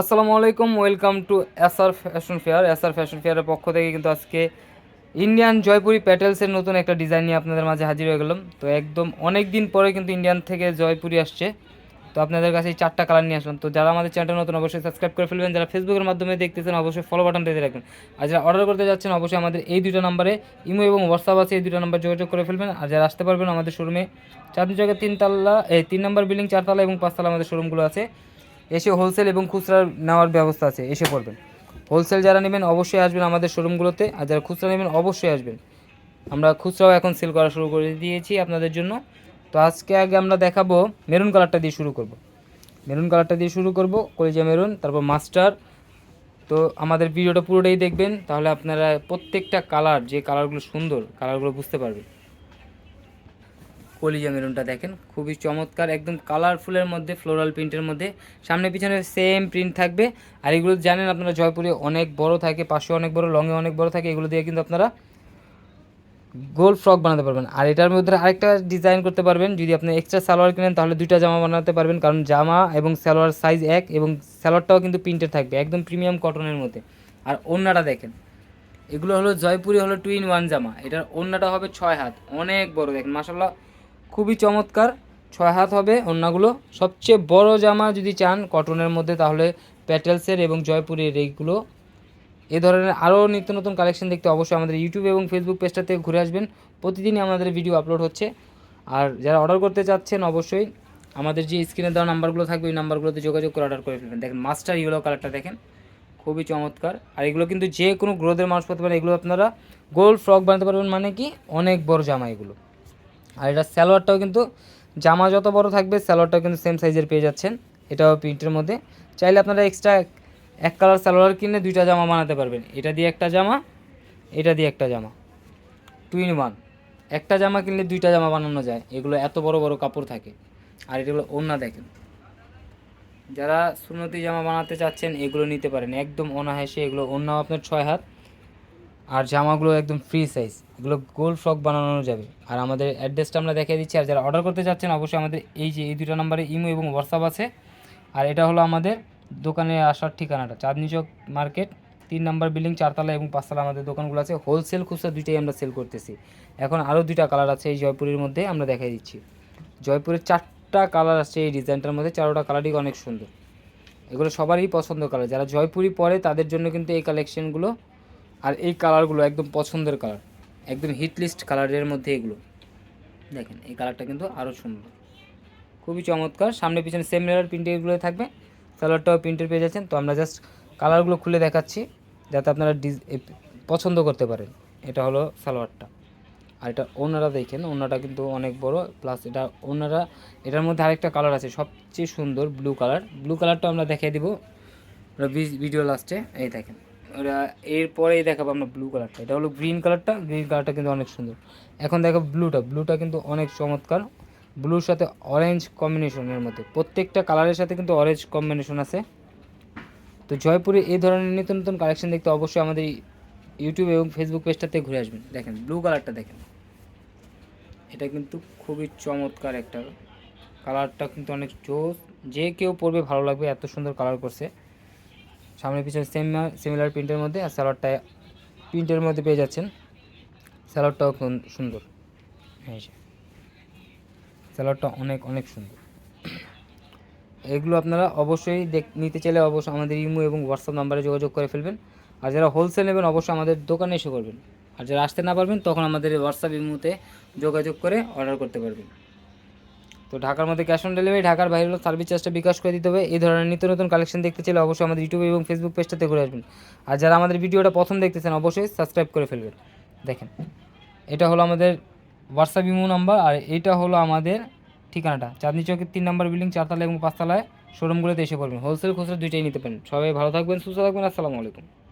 আসসালামু আলাইকুম, welcome to S R fashion fair. S R fashion ফেয়ারের পক্ষ থেকে কিন্তু আজকে ইন্ডিয়ান জয়পুরি প্যাটেলসের নতুন একটা ডিজাইন নিয়ে আপনাদের মাঝে হাজির হয়ে গেলাম। তো একদম অনেক দিন পরে কিন্তু ইন্ডিয়ান থেকে জয়পুরি আসছে। তো আপনাদের কাছে এই চারটা কালার নিয়ে আসলাম। তো যারা আমাদের চ্যানেল নতুন, অবশ্যই সাবস্ক্রাইব করে ফেলবেন। যারা ফেসবুকের মাধ্যমে দেখতেছেন, অবশ্যই ফলো বাটনটা দিয়ে রাখবেন। আর যারা অর্ডার করতে যাচ্ছেন, অবশ্যই আমাদের এই দুটো নাম্বারে ইমো এবং হোয়াটসঅ্যাপ আছে, এই দুটো নাম্বার যোগাযোগ করে ফেলবেন। আর যারা আসতে পারবেন, আমাদের শোরুমে চাঁদনি চকের তিনতলা, এই তিন নম্বর বিল্ডিং চারতলা এবং পাঁচতলা আমাদের শোরুমগুলো আছে। এসে হোলসেল এবং খুচরা নেওয়ার ব্যবস্থা আছে, এসে পড়বেন। হোলসেল যারা নেবেন অবশ্যই আসবেন আমাদের শোরুমগুলোতে আর যারা খুচরা নেবেন অবশ্যই আসবেন। আমরা খুচরাও এখন সেল করা শুরু করে দিয়েছি আপনাদের জন্য। তো আজকে আগে আমরা দেখাবো মেরুন কালারটা দিয়ে শুরু করব। মেরুন কালারটা দিয়ে শুরু করব, কলিজা মেরুন তারপর মাস্টার তো আমাদের ভিডিওটা পুরোটাই দেখবেন, তাহলে আপনারা প্রত্যেকটা কালার যে কালারগুলো সুন্দর কালারগুলো বুঝতে পারবেন। কলিজা মেরুনটা দেখেন, খুবই চমৎকার, একদম কালারফুলের মধ্যে ফ্লোরাল প্রিন্টের মধ্যে। সামনে পিছনে সেম প্রিন্ট থাকবে। আর এগুলো জানেন আপনারা, জয়পুরে অনেক বড় থাকে, পাশে অনেক বড় লংয়ে অনেক বড় থাকে, এগুলো দিয়ে কিন্তু আপনারা গোল ফ্রক বানাতে পারবেন। আর এটার মধ্যে আরেকটা ডিজাইন করতে পারবেন, যদি আপনি এক্সট্রা সালোয়ার কিনেন, তাহলে দুইটা জামা বানাতে পারবেন, কারণ জামা এবং সালোয়ার সাইজ এক এবং সালোয়ারটাও কিন্তু প্রিন্টের থাকবে, একদম প্রিমিয়াম কটনের মধ্যে। আর ওড়নাটা দেখেন, এগুলো হলো জয়পুরি হলো টু ইন ওয়ান জামা, এটার ওড়নাটা হবে ছয় হাত, অনেক বড়, দেখেন মাসাল্লাহ খুবই চমৎকার। ছয় হাত হবে ওড়নাগুলো। সবচেয়ে বড় জামা যদি চান কটনের মধ্যে, তাহলে প্যাটেলসের এবং জয়পুরের এইগুলো। এ ধরনের আরও নিত্য নতুন কালেকশন দেখতে অবশ্যই আমাদের ইউটিউব এবং ফেসবুক পেজটা থেকে ঘুরে আসবেন। প্রতিদিনই আমাদের ভিডিও আপলোড হচ্ছে। আর যারা অর্ডার করতে চাচ্ছেন অবশ্যই আমাদের যে স্ক্রিনে দেওয়া নাম্বারগুলো থাকবে, ওই নাম্বারগুলোতে যোগাযোগ করে অর্ডার করে ফেলবেন দেখেন, মাস্টার ইয়েলো কালারটা দেখেন, খুবই চমৎকার। আর এগুলো কিন্তু যে কোনো গ্রোথের মানুষ করতে পারে এগুলো আপনারা গোল ফ্রক বানাতে পারবেন মানে কি? অনেক বড় জামা এগুলো। আর এটা স্যালোয়ারটাও কিন্তু জামা যত বড় থাকবে স্যালোয়ারটাও কিন্তু সেম সাইজের পেয়ে যাচ্ছেন। এটাও প্রিন্টের মধ্যে। চাইলে আপনারা এক্সট্রা এক কালার সালোয়ার কিনে দুইটা জামা বানাতে পারবেন। এটা দিয়ে একটা জামা, এটা দিয়ে একটা জামা। টু ইন ওয়ান একটা জামা কিনলে দুইটা জামা বানানো যায়। এগুলো এত বড় বড় কাপড় থাকে। আর এগুলো ওড়না দেখেন। যারা সুন্নতি জামা বানাতে চাচ্ছেন, এগুলো নিতে পারেন। একদম অনায়াসে এগুলো ওড়নাও আপনার ছয় হাত। আর জামাগুলো একদম ফ্রি সাইজ এগুলো গোল ফ্রক বানানো যাবে। আর আমাদের অ্যাড্রেসটা আমরা দেখিয়ে দিচ্ছি, আর যারা অর্ডার করতে চাচ্ছেন, অবশ্যই আমাদের এই যে, এই দুটো নাম্বারে ইমো এবং হোয়াটসঅ্যাপ আছে। আর এটা হলো আমাদের দোকানে আসার ঠিকানাটা, চাঁদনি চক মার্কেট তিন নাম্বার বিল্ডিং চারতলা এবং পাঁচতলা আমাদের দোকানগুলো আছে। হোলসেল খুচরা দুইটাই আমরা সেল করতেছি। এখন আরও দুইটা কালার আছে এই জয়পুরের মধ্যে, আমরা দেখাই দিচ্ছি। জয়পুরের চারটা কালার আছে এই ডিজাইনটার মধ্যে, চারোটা কালারই অনেক সুন্দর। এগুলো সবারই পছন্দ কালার যারা জয়পুরি পরে, তাদের জন্য কিন্তু এই কালেকশনগুলো আর এই কালারগুলো একদম পছন্দের কালার। একদম হিট লিস্ট কালারের মধ্যে এগুলো। দেখেন, এই কালারটা কিন্তু আরও সুন্দর। খুবই চমৎকার। সামনে পিছনে সেম লেয়ার প্রিন্টেরগুলো থাকবে। সালোয়ারটাও প্রিন্টের পেয়ে যাচ্ছেন। তো আমরা জাস্ট কালারগুলো খুলে দেখাচ্ছি, যাতে আপনারা ডিজ পছন্দ করতে পারেন। এটা হলো সালোয়ারটা। আর এটা ওনারা দেখেন, ওনাটা কিন্তু অনেক বড়। প্লাস এটা ওনারা, এটার মধ্যে আরেকটা কালার আছে, সবচেয়ে সুন্দর ব্লু কালার ব্লু কালারটা আমরা দেখিয়ে দিব। ভিডিও লাস্টে এই দেখেন। ওরা এরপরেই দেখাবো আমরা ব্লু কালারটা এটা হলো গ্রিন কালারটা গ্রিন কালারটা কিন্তু অনেক সুন্দর। এখন দেখো ব্লুটা ব্লুটা কিন্তু অনেক চমৎকার। ব্লুর সাথে অরেঞ্জ কম্বিনেশনের মধ্যে। প্রত্যেকটা কালারের সাথে কিন্তু অরেঞ্জ কম্বিনেশন আছে। তো জয়পুরে এই ধরনের নিত্য নতুন কালেকশন দেখতে অবশ্যই আমাদের ইউটিউব এবং ফেসবুক পেজটাতে ঘুরে আসবেন। দেখেন ব্লু কালারটা দেখেন। এটা কিন্তু খুবই চমৎকার একটা কালারটা কিন্তু অনেক জোস। যে কেউ পরবে ভালো লাগবে, এত সুন্দর কালার করছে। সামনে পিছনে সেম সিমিলার প্রিন্টের মধ্যে, আর স্যালাডটা প্রিন্টের মধ্যে পেয়ে যাচ্ছেন। স্যালাডটাও খুব সুন্দর। এই যে। স্যালাডটা অনেক অনেক সুন্দর। এগুলো আপনারা অবশ্যই দেখ, নিতে চাইলে অবশ্যই আমাদের ইমো এবং হোয়াটসঅ্যাপ নাম্বারে যোগাযোগ করে ফেলবেন। আর যারা হোলসেল নেবেন, অবশ্যই আমাদের দোকানে এসে করবেন। আর যারা আসতে না পারবেন, তখন আমাদের হোয়াটসঅ্যাপ ইমোতে যোগাযোগ করে অর্ডার করতে পারবেন। তো ঢাকার মধ্যে ক্যাশ অন ডেলিভারি ঢাকার বাইরে হলো সার্ভিস চার্জটা বিকাশ করে দিতে হবে। এই ধরনের নিত্য নতুন কালেকশন দেখতে চাইলে অবশ্যই আমাদের ইউটিউব এবং ফেসবুক পেজটাতে ঘুরে আসবেন। আর যারা আমাদের ভিডিওটা প্রথম দেখতেছেন, অবশ্যই সাবস্ক্রাইব করে ফেলবেন। দেখেন, এটা হলো আমাদের হোয়াটসঅ্যাপ ইমো নাম্বার আর এটা হলো আমাদের ঠিকানাটা। চাঁদনি চৌকের তিন নম্বর বিল্ডিং চারতলা এবং পাঁচতলায় শোরুমগুলোতে এসে করবেন হোলসেল খুচরা দুইটাই নিতে পারেন। সবাই ভালো থাকবেন, সুস্থ থাকবেন, আসসালামু আলাইকুম।